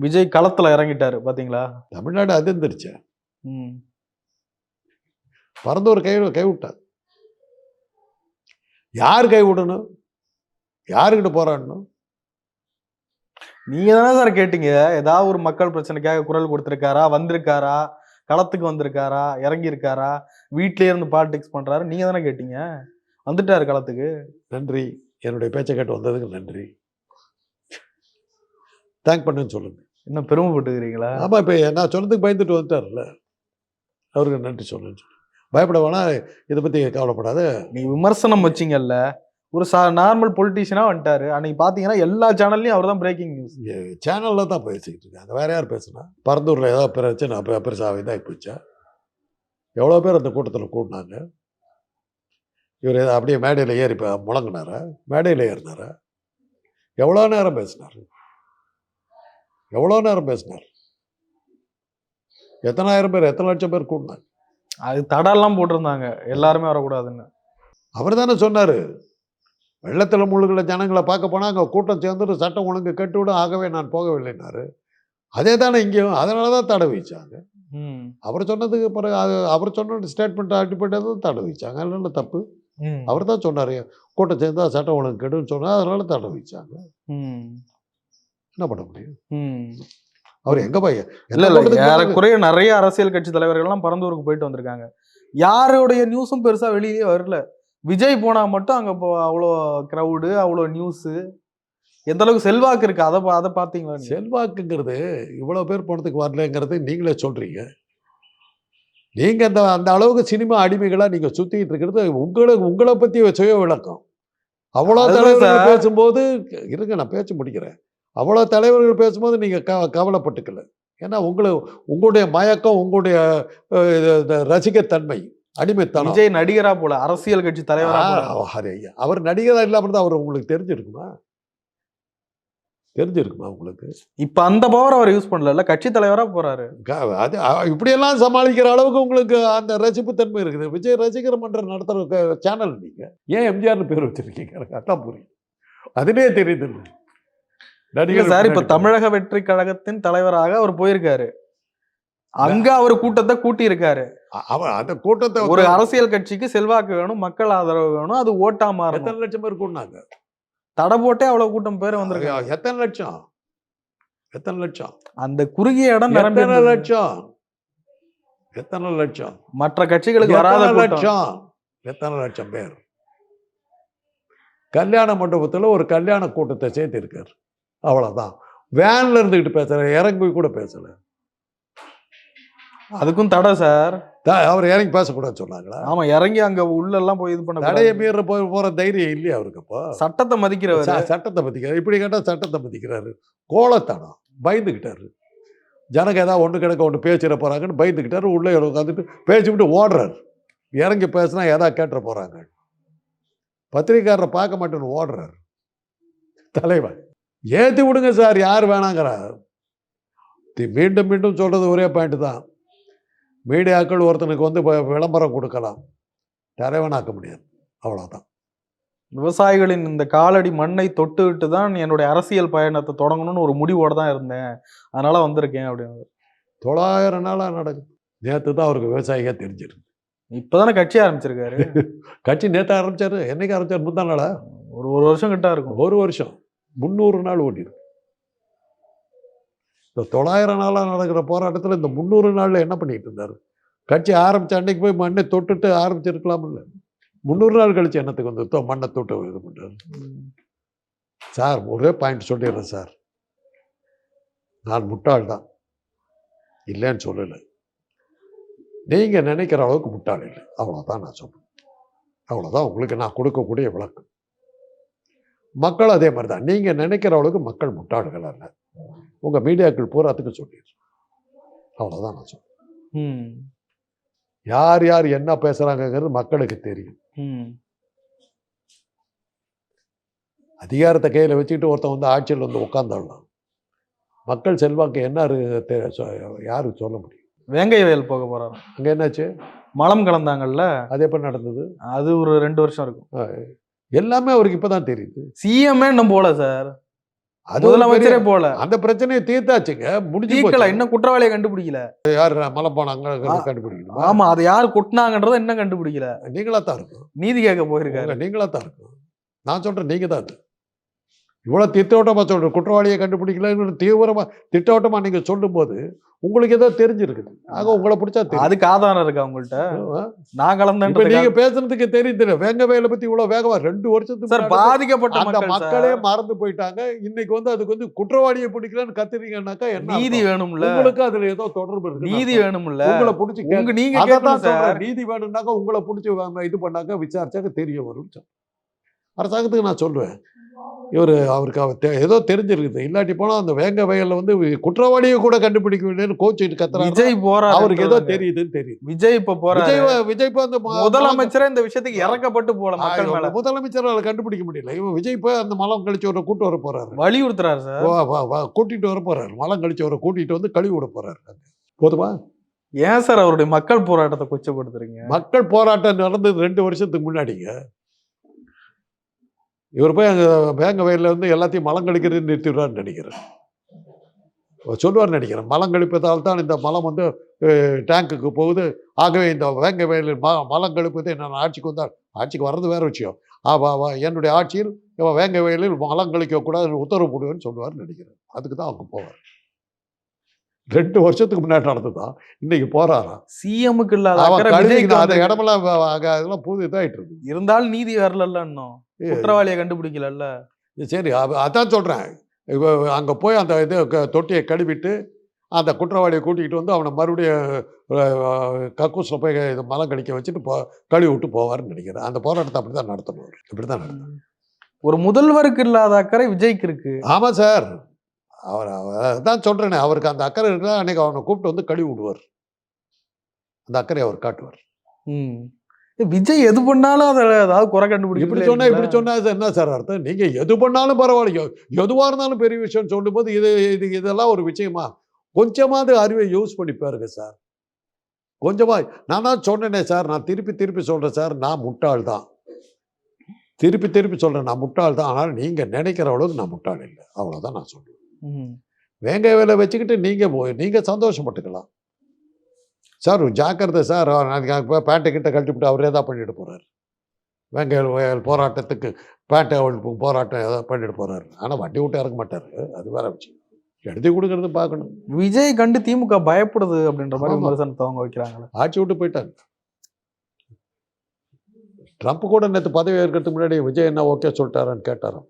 விஜய் களத்துல இறங்கிட்டாரு பாத்தீங்களா? தமிழ்நாடு அதிர்ந்துருச்சு. ம். பறந்தவர் கை கைவிட்டார் யார் கை விடணும்? யாருக்கிட்ட போராடணும்? நீங்க தானே சார் கேட்டீங்க ஏதாவது ஒரு மக்கள் பிரச்சனைக்காக குரல் கொடுத்திருக்காரா வந்திருக்காரா களத்துக்கு வந்திருக்காரா இறங்கி இருக்காரா வீட்லயே இருந்து பாலிடிக்ஸ் பண்றாரு நீங்க தானே கேட்டீங்க? வந்துட்டாரு களத்துக்கு. நன்றி. என்னுடைய பேச்சை கேட்டு வந்ததுக்கு நன்றி. தேங்க் பண்ணுன்னு சொல்லுங்க. இன்னும் பெருமைப்பட்டுக்கிறீங்களா? ஆமா இப்போ நான் சொன்னதுக்கு பயந்துட்டு வந்துட்டார்ல. அவருக்கு நன்றி சொல்லுன்னு சொல்லு. பயப்பட வேணாம் இதை பற்றி கவலைப்படாத. நீ விமர்சனம் வச்சீங்கல்ல ஒரு சா நார்மல் பொலிட்டீஷியனா வந்துட்டாரு. அன்னைக்கு பாத்தீங்கன்னா எல்லா சேனல்லையும் அவர் தான் பிரேக்கிங் நியூஸ் சேனலில் தான் பேசிக்கிட்டு இருக்காங்க வேற யார் பேசுனா? பரந்தூரில் ஏதாவது பிரச்சனை அப்போ பெருசாக இதாகி போச்சா? எவ்வளோ பேர் அந்த கூட்டத்தில் கூட்டினாங்க இவர் ஏதோ அப்படியே மேடையில் ஏறி முழங்கினாரா? மேடையில் ஏறினாரா? எவ்வளோ நேரம் பேசினார்? எவ்வளோ நேரம் பேசினார்? எத்தனாயிரம் பேர் எத்தனை லட்சம் பேர் கூட்டினாங்க அது தடெல்லாம் போட்டிருந்தாங்க. எல்லாருமே வரக்கூடாதுன்னு. அவர் தானே சொன்னார் வெள்ளத்தில் முழுகிற ஜனங்களை பார்க்க போனால் அங்கே கூட்டம் சேர்ந்துட்டு சட்டம் ஒழுங்கு கட்டுவிடும் ஆகவே நான் போகவில்லைனாரு அதே தானே இங்கேயும் அதனால தான் தடை வச்சாங்க அவர் சொன்னதுக்கு பிறகு அது அவர் சொன்ன ஸ்டேட்மெண்ட் அடிப்படை தான் தடை வச்சாங்க அதனால தப்பு? அவர் தான் சொன்னார் கூட்டம் சேர்ந்தா சட்டம் ஒழுங்கு கெடுன்னு சொன்னா அதனால தடை வச்சாங்க என்ன பண்ண முடியும்? அவர் எங்க பையன் இல்ல இல்ல ஏறக்குறைய நிறைய அரசியல் கட்சி தலைவர்கள்லாம் பரந்தூருக்கு போயிட்டு வந்திருக்காங்க. யாருடைய நியூஸும் பெருசா வெளியே வரல. விஜய் போனா மட்டும் அங்க அவ்வளோ கிரவுடு அவ்வளோ நியூஸ் எந்த அளவுக்கு செல்வாக்கு இருக்கு? அதை அதை பாத்தீங்களா நீங்க? செல்வாக்குங்கிறது இவ்வளோ பேர் போனதுக்கு வரலங்கிறது நீங்களே சொல்றீங்க. நீங்க அந்த அந்த அளவுக்கு சினிமா அடிமைகளா நீங்க சுத்திட்டு இருக்கிறது உங்களுக்கு உங்களை பத்தி சுய விளக்கம். அவ்வளோ தலைவர்கள். பேசும்போது இருங்க நான் பேச்சு முடிக்கிறேன். அவ்வளோ தலைவர்கள் பேசும்போது நீங்க க கவலைப்பட்டுக்கல. ஏன்னா உங்களை உங்களுடைய மயக்கம் உங்களுடைய ரசிகத்தன்மை அடிமைத்தனம். விஜய் நடிகரா போல அரசியல் கட்சி தலைவரா போல. ஆ, அரே ஐயா. அவர் நடிகரா இல்லாம இருந்தா அவர் உங்களுக்கு தெரிஞ்சிருக்குமா? தெரிஞ்சிருக்குமா உங்களுக்கு? இப்ப அந்த பவர் அவர் யூஸ் பண்ணல கட்சி தலைவரா போறாரு. அது இப்படியெல்லாம் சமாளிக்கிற அளவுக்கு உங்களுக்கு அந்த ரசிப்புத்தன்மை இருக்குது. விஜய் ரசிகர் மன்றம் நடத்துற சேனல் நீங்க. ஏன் எம்ஜிஆர்னு பேர் வச்சிருக்கீங்க? எனக்கு அதான் புரியும் அதுலயே தெரியுது. நடிகர் சார் இப்ப தமிழக வெற்றி கழகத்தின் தலைவராக அவர் போயிருக்காரு. அங்க அவர் கூட்டத்தை கூட்டி இருக்காரு அந்த கூட்டத்தை ஒரு அரசியல் கட்சிக்கு செல்வாக்கு வேணும் மக்கள் ஆதரவு வேணும் அது ஓட்டா மாறணும். எத்தனை லட்சம் பேர் கூட்டினாங்க தடை போட்டே அவ்வளவு கூட்டம் பேர் வந்திருக்காங்க. எத்தனை லட்சம்? எத்தனை லட்சம்? அந்த குறுகிய இடம் எத்தனை. லட்சம்? எத்தனை லட்சம்? மற்ற கட்சிகளுக்கு வராத லட்சம்? எத்தனை லட்சம் பேர்? கல்யாண மண்டபத்துல ஒரு கல்யாண கூட்டத்தை சேர்த்திருக்காரு. அவ்வளவுதான். வேன்ல இருந்துகிட்டு பேசுற இறங்கி போய் கூட பேசல. அதுக்கும் தடை சார். த- அவர் இறங்கி பேசக்கூடாதுன்னு சொன்னாங்களா? ஆமா இறங்கி அங்க உள்ள எல்லாம் போய் இது பண்ண தடையை. மீற போய் போற தைரியம் இல்லையா அவருக்கு அப்போ சட்டத்தை மதிக்கிறவர். சட்டத்தை மதிக்கிறார். இப்படி கேட்டா சட்டத்தை மதிக்கிறாரு. கோலத்தனம். பயந்துக்கிட்டாரு ஜனங்க ஏதாவது ஒன்று கிடக்க ஒன்று பேசிட போறாங்கன்னு பயந்துக்கிட்டாரு உள்ளே உட்காந்துட்டு பேசிவிட்டு ஓடுறாரு. இறங்கி பேசினா ஏதாவது கேட்டுற போறாங்க. பத்திரிக்காரரை பார்க்க மாட்டேன்னு ஓடுறாரு. தலைவன். ஏற்றி விடுங்க சார் யார் வேணாங்கிறார். மீண்டும் மீண்டும் சொல்றது ஒரே பாயிண்ட் தான். மீடியாக்கள் ஒருத்தனுக்கு வந்து இப்ப விளம்பரம் கொடுக்கலாம். தலைவனாக்க முடியாது. அவ்வளோதான் விவசாயிகளின் இந்த காலடி மண்ணை தொட்டுவிட்டு தான் என்னுடைய அரசியல் பயணத்தை தொடங்கணும்னு ஒரு முடிவோட தான் இருந்தேன். அதனால வந்திருக்கேன் அப்படின்னு தொள்ளாயிரம் நாளாக நடக்குது நேற்று தான் அவருக்கு விவசாயிగా தெரிஞ்சிருக்கு. இப்பதானே கட்சி ஆரம்பிச்சிருக்காரு? கட்சி நேற்று ஆரம்பிச்சாரு. என்னைக்கு ஆரம்பிச்சாரு? முந்தா நாளா? ஒரு ஒரு வருஷம் கிட்ட இருக்கும் ஒரு வருஷம். முந்நூறு நாள் ஓடிருக்கு இந்த தொள்ளாயிரம் நாளாக நடக்கிற போராட்டத்தில் இந்த முந்நூறு நாளில் என்ன பண்ணிட்டு இருந்தார்? கட்சி ஆரம்பித்த அன்னைக்கு போய் மண்ணை தொட்டுட்டு ஆரம்பிச்சிருக்கலாம்ல. முந்நூறு நாள் கழிச்சு என்னத்துக்கு வந்து மண்ணை தொட்டு இது பண்ணுறாரு சார் ஒரே பாயிண்ட் சொல்லிடுறேன் சார். நான் முட்டாள் தான். இல்லைன்னு சொல்லலை. நீங்கள் நினைக்கிற அளவுக்கு முட்டாள் இல்லை. அவ்வளோதான் நான் சொல்லுவேன் அவ்வளோதான் உங்களுக்கு நான் கொடுக்கக்கூடிய விளக்கம். மக்கள் அதே மாதிரி தான் நீங்கள் நினைக்கிற அளவுக்கு மக்கள் முட்டாள்கள் அல்ல. உங்கள் மீடியாக்கள் பூராத்துக்கு சொல்லிடுறேன் அவ்வளோதான் நான் சொல்றேன். யார் யார் என்ன பேசுகிறாங்கங்கிறது மக்களுக்கு தெரியும். அதிகாரத்தை கையில் வச்சுக்கிட்டு ஒருத்தன் வந்து ஆட்சியில் வந்து உட்காந்துடலாம் மக்கள் செல்வாக்கு என்ன யாருக்கு சொல்ல முடியும்? வேங்கை வயல் போக போறாரு. அங்கே என்னாச்சு? மலம் கலந்தாங்கல்ல? அது எப்போ நடந்தது? அது ஒரு ரெண்டு வருஷம் இருக்கும். எல்லாமே அவருக்கு இப்போ தான் தெரியுது சிஎம்ஏ இன்னும் போல சார் முதலமைச்சரே போல. அந்த பிரச்சனையை தீர்த்தாச்சுங்க முடிஞ்சு. இன்னும் குற்றவாளியை கண்டுபிடிக்கல. யார் மலை போனாங்க ஆ. கண்டுபிடிக்கணும். ஆமா அதை யார் கொட்டினாங்கன்றத இன்னும் கண்டுபிடிக்கல. நீங்களா தான் இருக்கும் நீதி கேட்க போயிருக்காரு. உங்க நீங்களா தான் இருக்கும் நான் சொல்றேன் நீங்க தான் அது இவ்வளவு திட்டவட்டமா சொல்றேன் குற்றவாளியை கண்டுபிடிக்கல தீவிரமா திட்டவட்டமா நீங்க சொல்லும்போது உங்களுக்கு ஏதோ தெரிஞ்சிருக்குது. ஆக உங்களை பிடிச்சா தெரியும். அதுக்கு ஆதாரம் இருக்கா உங்கள்ட்ட? ஆ. நான் கலந்தேன் நீங்க பேசுறதுக்கு தெரியுது வேங்க வேலை பத்தி இவ்வளவு வேகமா ரெண்டு வருஷத்துக்கு சார் பாதிக்கப்பட்ட அந்த மக்கள். மறந்து போயிட்டாங்க. இன்னைக்கு வந்து அதுக்கு வந்து குற்றவாளியை பிடிக்கலன்னு கத்துறீங்கன்னாக்கா என்ன நீதி? வேணும்ல. உங்களுக்கு அதுல ஏதோ தொடர்பு இருக்கு நீதி வேணும்ல. உங்களை பிடிச்சி உங்க நீங்க அதான் சார். நீதி வேணும்னாக்கா உங்களை பிடிச்சி இது பண்ணாக்க விசாரிச்சாக்க தெரிய வரும் அரசாங்கத்துக்கு நான் சொல்லுவேன் இவர் அவருக்கு அவர் ஏதோ தெரிஞ்சிருக்குது. இல்லாட்டி போனா அந்த வேங்க வயல்ல வந்து குற்றவாளியை கூட கண்டுபிடிக்க வேண்டியது கோச்சிட்டு கத்துறாரு விஜய் போறாரு அவருக்கு ஏதோ தெரியுதுன்னு தெரியுது. விஜய் இப்ப போறாரு. விஜய் விஜய் இப்ப அந்த முதலமைச்சரே இந்த விஷயத்துக்கு இறக்கப்பட்டு போல மக்கள் மேல. முதலமைச்சரால கண்டுபிடிக்க முடியல. இவன் விஜய் போய் அந்த மலம் கழிச்சு ஒரு கூட்டு வர போறாரு. வலியுறுத்துறாரு சார். வா, வா, வா, கூட்டிட்டு வர போறாரு. மலம் கழிச்சு வர கூட்டிட்டு வந்து கழுவி விட போறாரு. போதுமா? ஏன் சார் அவருடைய மக்கள் போராட்டத்தை கொச்சப்படுத்துறீங்க? மக்கள் போராட்டம் நடந்தது ரெண்டு வருஷத்துக்கு முன்னாடிங்க. இவர் போய் அங்கே வேங்க வயலில் வந்து எல்லாத்தையும் மலம் கழிக்கிறது நிறுத்திடுவார்னு நினைக்கிறேன். அவர் சொல்லுவார்னு நினைக்கிறேன். மலம் கழிப்பதால் தான் இந்த மலம் வந்து டேங்குக்கு போகுது. ஆகவே இந்த வேங்க வயலில் ம மலம் கழிப்பது நான் ஆட்சிக்கு வந்தால் ஆட்சிக்கு வர்றது வேற விஷயம். ஆ, வா, என்னுடைய ஆட்சியில் இவன் வேங்க வயலில் மலம் கழிக்கக்கூடாதுன்னு உத்தரவு போடுவேன்னு சொல்லுவார்னு நினைக்கிறேன். அதுக்கு தான் அவங்க போவார். ரெண்டு வருஷத்துக்கு முன்னாடி நடந்ததுதான் இன்னைக்கு போறாராம் சிஎம்க்கு இல்லாத அந்த இடமெல்லாம் அதெல்லாம் புது இதாயிட்டு இருக்கு. இருந்தாலும் நீதி வரல இன்னும். குற்றவாளியை கண்டுபிடிக்கல சரி அதான் சொல்றேன். இவ அங்க போய் அந்த இது தொட்டியை கழுவிட்டு அந்த குற்றவாளியை கூட்டிகிட்டு வந்து அவனை மறுபடியும் அஹ், கக்கூஸ்ல போய் இது மலம் கழிக்க வச்சுட்டு போ கழுவி விட்டு போவார்னு நினைக்கிறேன். அந்த போராட்டத்தை அப்படி தான் நடத்தணும். இப்படி தான் நடத்தணும். ஒரு முதல்வருக்கு இல்லாத அக்கறை விஜய்க்கு இருக்கு. ஆமாம் சார். அவர் அதான் சொல்கிறேனே அவருக்கு அந்த அக்கறை இருக்கா அன்னைக்கு அவனை கூப்பிட்டு வந்து கழுவி விடுவார். அந்த அக்கறை அவர் காட்டுவார். ம். விஜய் எது பண்ணாலும் அதுல ஏதாவது குறை கண்டுபிடிக்க இப்படி சொன்னா இப்படி சொன்னா இது என்ன சார் அர்த்தம்? நீங்க எது பண்ணாலும் பரவாயில்ல. எ- எதுவா இருந்தாலும் பெரிய விஷயம் சொல்லும்போது இது இது இதெல்லாம் ஒரு விஷயமா? கொஞ்சமாவது அறிவை யூஸ் பண்ணி பாருங்க சார். கொஞ்சமா நான் தான் சொன்னேனே சார் நான் திருப்பி திருப்பி சொல்றேன் சார் நான் முட்டாள் தான். திருப்பி திருப்பி சொல்றேன் நான் முட்டாள் தான். ஆனால் நீங்க நினைக்கிற அளவுக்கு நான் முட்டாள் இல்லை. அவ்வளவுதான் நான் சொல்றேன். வேங்க வேலை வச்சுக்கிட்டு நீங்க போய் நீங்க சந்தோஷப்பட்டுக்கலாம். சார் ஜாக்கிரதை சார். நான் பேண்ட்டை கிட்ட கழட்டிவிட்டு அவரே தான் பண்ணிட்டு போறாரு. வேங்க வயல் போராட்டத்துக்கு பேட்டை ஒழிப்பு போராட்டம் ஏதாவது பண்ணிட்டு போறாரு. ஆனால் வண்டி விட்டு இறக்க மாட்டாரு. அது வேற விஷயம். எழுதி கொடுக்கறது பார்க்கணும். விஜய் கண்டு திமுக பயப்படுது அப்படின்ற மாதிரி. விமர்சனத்தை அவங்க வைக்கிறாங்களே. ஆட்சி விட்டு போயிட்டாங்க. ட்ரம்ப் கூட நேற்று பதவி ஏற்கிறதுக்கு முன்னாடி விஜய் என்ன ஓகே சொல்லிட்டாரான்னு கேட்டாராம்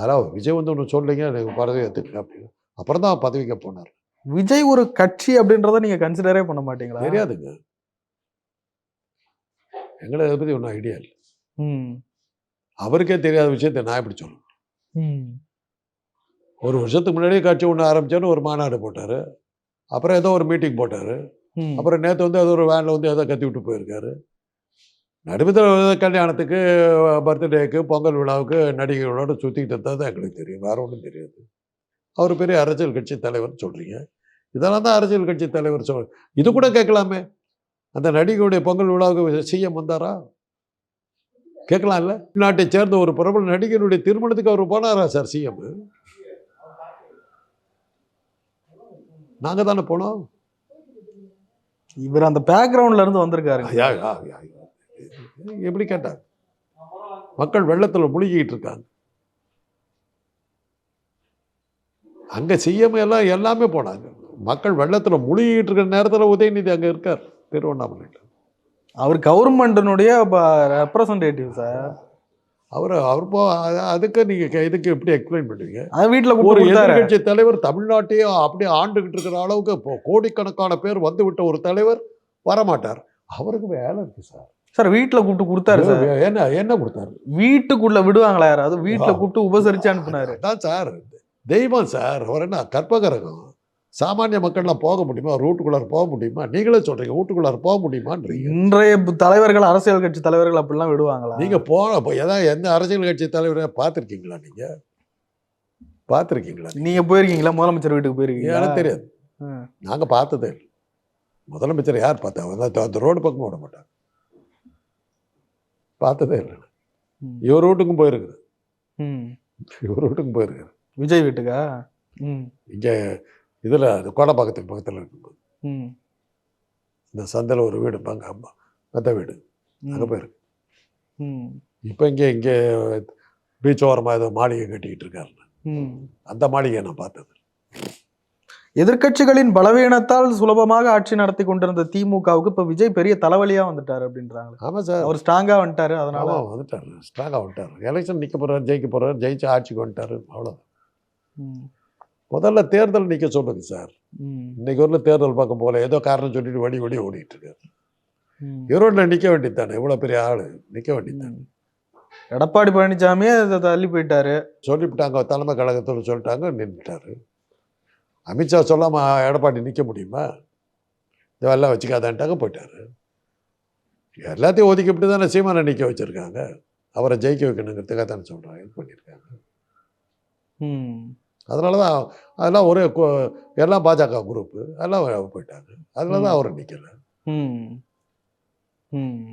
அதான் விஜய் வந்து ஒன்று சொல்லிங்க எனக்கு பதவி ஏற்றுக்க அப்படின்னு. அப்புறம் தான் பதவிக்கு போனார். விஜய் ஒரு கட்சி அப்படின்றத நீங்க கன்சிடரே பண்ண மாட்டீங்களா? தெரியாதுங்க. எங்களை அதை பற்றி ஒன்றும் ஐடியா இல்லை. அவருக்கே தெரியாத விஷயத்தை நான் எப்படி சொல்லணும். ஒரு வருஷத்துக்கு முன்னாடியே கட்சி ஒன்று ஆரம்பிச்சாரு ஒரு மாநாடு போட்டார். அப்புறம் ஏதோ ஒரு மீட்டிங் போட்டார். அப்புறம் நேற்று வந்து ஏதோ ஒரு வேனில் வந்து ஏதோ கத்தி விட்டு போயிருக்காரு. நடுவில் கல்யாணத்துக்கு பர்த்டேக்கு பொங்கல் விழாவுக்கு நடிகைகளோட சுற்றிக்கிட்டு இருந்தால் தான் எங்களுக்கு தெரியும். வேற ஒன்றும் தெரியாது. அவர் பெரிய அரசியல் கட்சி தலைவர் சொல்கிறீங்க இதெல்லாம் தான் அரசியல் கட்சி தலைவர் சொல். இது கூட கேட்கலாமே. அந்த நடிகையுடைய பொங்கல் விழாவுக்கு சிஎம் வந்தாரா? கேட்கலாம்ல. நாட்டை சேர்ந்த ஒரு பிரபல நடிகருடைய திருமணத்துக்கு அவர் போனாரா சார் சிஎம் நாங்கள் தானே போனோம். இவர் அந்த பேக்ரவுண்ட்ல இருந்து ஐயா. எப்படி கேட்டாங்க மக்கள் வெள்ளத்துல முழுகிட்டு இருக்காங்க. அங்க சிஎம் எல்லாம் எல்லாமே போனாங்க. மக்கள் வெள்ளத்துல முழுகிட்டு இருக்கிற நேரத்துல உதயநிதி அங்க இருக்கார் திருவண்ணாமலையில். அவர் கவர்மெண்டினுடைய ரெப்ரசன்டேட்டிவ் சார் அவர் அவர் போ அது- அதுக்கு நீங்க கே- இதுக்கு எப்படி எக்ஸ்பிளைன் பண்ணுவீங்க? வீட்டுல ஒரு எதிர்கட்சி தலைவர் தமிழ்நாட்டையே அப்படியே ஆண்டுகிட்டு இருக்கிற அளவுக்கு இப்போ கோடிக்கணக்கான பேர் வந்து விட்ட ஒரு தலைவர் வரமாட்டார். அவருக்கு வேலை இருக்கு சார் சார் வீட்டுல கூப்பிட்டு கொடுத்தாரு சார் என்ன என்ன கொடுத்தாரு? வீட்டுக்குள்ள விடுவாங்களா யாராவது வீட்டுல. கூப்பிட்டு உபசரிச்சு அனுப்புனாரு அதான் சார் தெய்வம் சார் அவர் என்ன கற்பகரகம்? சாமானிய மக்கள்லாம் போக முடியுமா? ரூட்டுக்குள்ளார போக முடியுமா? நீங்களே சொல்றீங்க வீட்டுக்குள்ளார போக முடியுமான்றீங்க. இன்றைய தலைவர்கள் அரசியல் கட்சி தலைவர்கள் அப்படிலாம் விடுவாங்களா? நீங்க போன இப்போ ஏதாவது எந்த அரசியல் கட்சி தலைவரை பார்த்துருக்கீங்களா நீங்க? பார்த்துருக்கீங்களா நீங்க? போயிருக்கீங்களா? முதலமைச்சர் வீட்டுக்கு போயிருக்கீங்களா? எனக்கு தெரியாது. ம். நாங்க பார்த்ததே இல்லை. முதலமைச்சர் யார் பார்த்தா? அந்த- ரோடு பக்கம் விட மாட்டாங்க பார்த்ததே இல்லை. இவர் வீட்டுக்கும் போயிருக்குது ம். இவர் வீட்டுக்கு போயிருக்காரு விஜய் வீட்டுக்கா? ம். இங்கே இதில் கோடப்பாக்கத்துக்கு பக்கத்தில் இருக்கும்போது. ம். இந்த சந்தையில் ஒரு வீடு அம்மா மெத்த வீடு. அங்கே போயிருக்கு ம். இப்போ இங்கே இங்கே பீச் ஓரமாக ஏதோ மாளிகை கட்டிக்கிட்டு இருக்காரு ம். அந்த மாளிகையை நான் பார்த்தது எதிர்க்கட்சிகளின் பலவீனத்தால் சுலபமாக ஆட்சி நடத்தி கொண்டிருந்த திமுகவுக்கு இப்ப விஜய் பெரிய தலைவலியா வந்துட்டாரு அப்படின்றாங்க ஆமாம் சார். அவர் ஸ்ட்ராங்கா வந்துட்டாரு அதனால. ஆமாம் வந்துட்டார். ஸ்ட்ராங்காக வந்துட்டார். எலெக்ஷன் நிற்க போகிறார் ஜெயிக்க போகிறார் ஜெயிச்சு ஆட்சிக்கு வந்துட்டார் அவ்வளோ ம், முதல்ல தேர்தல் நிற்க சொல்லுங்க சார். இன்னைக்கு ஒரு தேர்தல் பக்கம் போல ஏதோ காரணம் சொல்லிட்டு வடி வடி ஓடிட்டு இருக்காரு ஈரோட்டில் நிற்க வேண்டியது தானே இவ்வளோ பெரிய ஆள் நிற்க வேண்டியது தானே ம். எடப்பாடி பழனிசாமியே இதை தள்ளி போயிட்டாரு. சொல்லிவிட்டாங்க தலைமை கழகத்தில் சொல்லிட்டாங்க நின்றுட்டாரு அமித்ஷா சொல்லாம எடப்பாடி நிற்க முடியுமா? இதெல்லாம் வச்சுக்காதான்ட்டாங்க போயிட்டாரு. எல்லாத்தையும் ஒதுக்கிவிட்டு தானே சீமானை நிற்க வச்சுருக்காங்க? அவரை ஜெயிக்க வைக்கணுங்கிறதுக்காக தானே சொல்கிறாங்க இது பண்ணியிருக்காங்க. ம், அதனால தான் அதெல்லாம் ஒரே எல்லாம் பாஜக குரூப்பு எல்லாம் போயிட்டாங்க. அதனால தான் அவரை நிற்கல ம், ம்,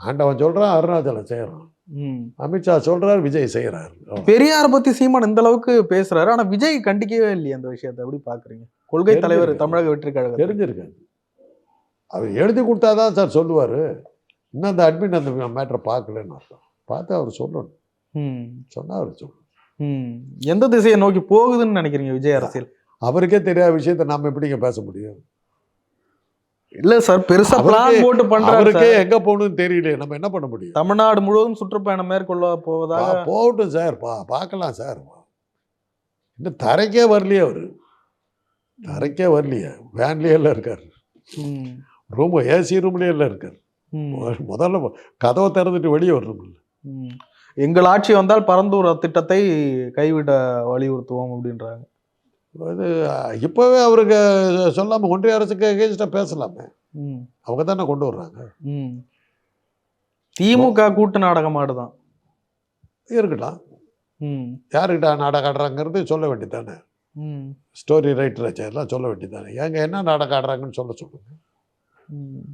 ஆண்டவன் சொல்கிறான் அருணாச்சலம் செய்கிறான் ம். அமித்ஷா சொல்கிறார் விஜய் செய்கிறாரு பெரியார் பத்தி சீமான் இந்த அளவுக்கு பேசுறாரு? ஆனா விஜய் கண்டிக்கவே இல்லையே அந்த விஷயத்தை. எப்படி பாக்குறீங்க? கொள்கை தலைவர். தமிழக வெற்றி கழகம் தெரிஞ்சிருக்காது அவர் எழுதி கொடுத்தா தான் சார் சொல்லுவார். இன்னும் அந்த அட்மின் அந்த மேட்டரை பார்க்கலன்னு அர்த்தம். பார்த்து அவர் சொல்லணும். ம், சொன்னால் அவர் சொல்லணும். எந்த திசையை நோக்கி போகுதுன்னு நினைக்கிறீங்க விஜய் அரசியல்? அவருக்கே தெரியாத விஷயத்த நாம எப்படிங்க பேச முடியும்? இல்ல சார் பெருசா பிளான் போட்டு பண்றாரு அவருக்கே சார். எங்க போகணும்னு தெரியல நம்ம என்ன பண்ண முடியும்? தமிழ்நாடு முழுவதும் சுற்றுப்பயணம் மேற்கொள்ள போவதாக பா- போகட்டும் சார் பா பார்க்கலாம் சார். இன்னும் தரைக்கே வரலையே அவர். தரைக்கே வரலையே. வேன்லேயே எல்லாம் இருக்கார். ம், ரூம் ஏசி ரூம்லேயே எல்லாம் இருக்கார். ம், முதல்ல கதவை திறந்துட்டு வெளியே வரணும் ம். எங்கள் ஆட்சி வந்தால் பரந்தூர் திட்டத்தை கைவிட வலியுறுத்துவோம் அப்படின்றாங்க. அது இப்போவே அவருக்கு சொல்லாமல் ஒன்றிய அரசுக்கு அகேன்ஸ்டாக பேசலாமே. ம், அவங்க தானே கொண்டு வர்றாங்க. ம். திமுக கூட்டு நாடகம் ஆடுதான். இருக்கலாம். ம், யாருக்கிட்ட நாடகம் ஆடுறாங்கிறது சொல்ல வேண்டியதானே ம், ஸ்டோரி ரைட்டர் எல்லாம் சொல்ல வேண்டியதானே ஏங்க என்ன நாடகம் ஆடுறாங்கன்னு சொல்ல சொல்லுங்க. ம்.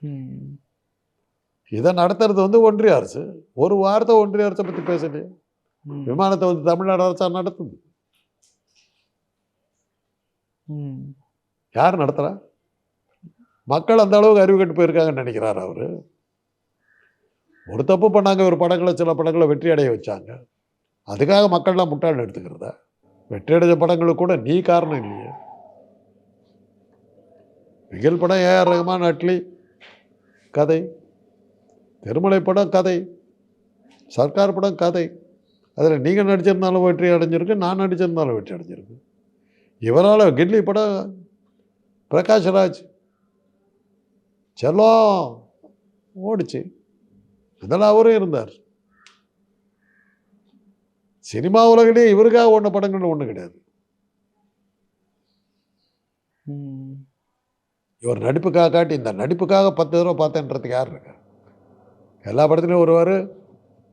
ம். இதை நடத்துறது வந்து ஒன்றிய அரசு. ஒரு வார்த்தை ஒன்றிய அரசை பற்றி பேசலையே. விமானத்தை வந்து தமிழ்நாடு அரசா நடத்துது. யார் நடத்துகிறா மக்கள் அந்த அளவுக்கு அறிவு கட்டு போயிருக்காங்கன்னு நினைக்கிறாரு அவர். ஒரு தப்பு பண்ணாங்க ஒரு படங்களை சில படங்களை வெற்றி அடைய வச்சாங்க. அதுக்காக மக்கள்லாம் முட்டாள் எடுத்துக்கிறதா? வெற்றி அடைஞ்ச படங்களுக்கு கூட நீ காரணம் இல்லையே. பிகில் படம் ஏஆர் ரஹ்மான் அட்லி கதை. திருமலை படம் கதை சர்க்கார் படம் கதை. அதில் நீங்கள் நடிச்சிருந்தாலும் வெற்றி அடைஞ்சிருக்கு நான் நடிச்சிருந்தாலும் வெற்றி அடைஞ்சிருக்கு. இவரால் கில்லி படம் பிரகாஷ்ராஜ் செல்லம் ஓடிச்சு. இதெல்லாம் அவரும் இருந்தார். சினிமா உலகிலே இவருக்காக ஒன்று படங்கள் ஒன்றும் கிடையாது. இவர் நடிப்புக்காக காட்டி இந்த நடிப்புக்காக பத்து தடவை பார்த்தேன்றதுக்கு யார் இருக்கா எல்லா படத்துலையும் ஒருவர்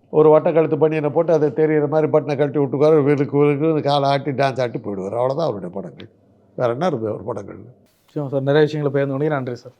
ஒரு வட்ட கழுத்து பனியனை போட்டு அதை தெரியிற மாதிரி பட்டனை கழட்டி விட்டுக்குவார். விழுக்கு விழுக்கு காலை ஆட்டி டான்ஸ் ஆட்டி போயிடுவார். அவ்வளோதான் அவருடைய படங்கள். வேறு என்ன இருக்குது அவர் படங்கள் சார். நிறைய விஷயங்களை பகிர்ந்து கொண்டீங்க. நன்றி சார்.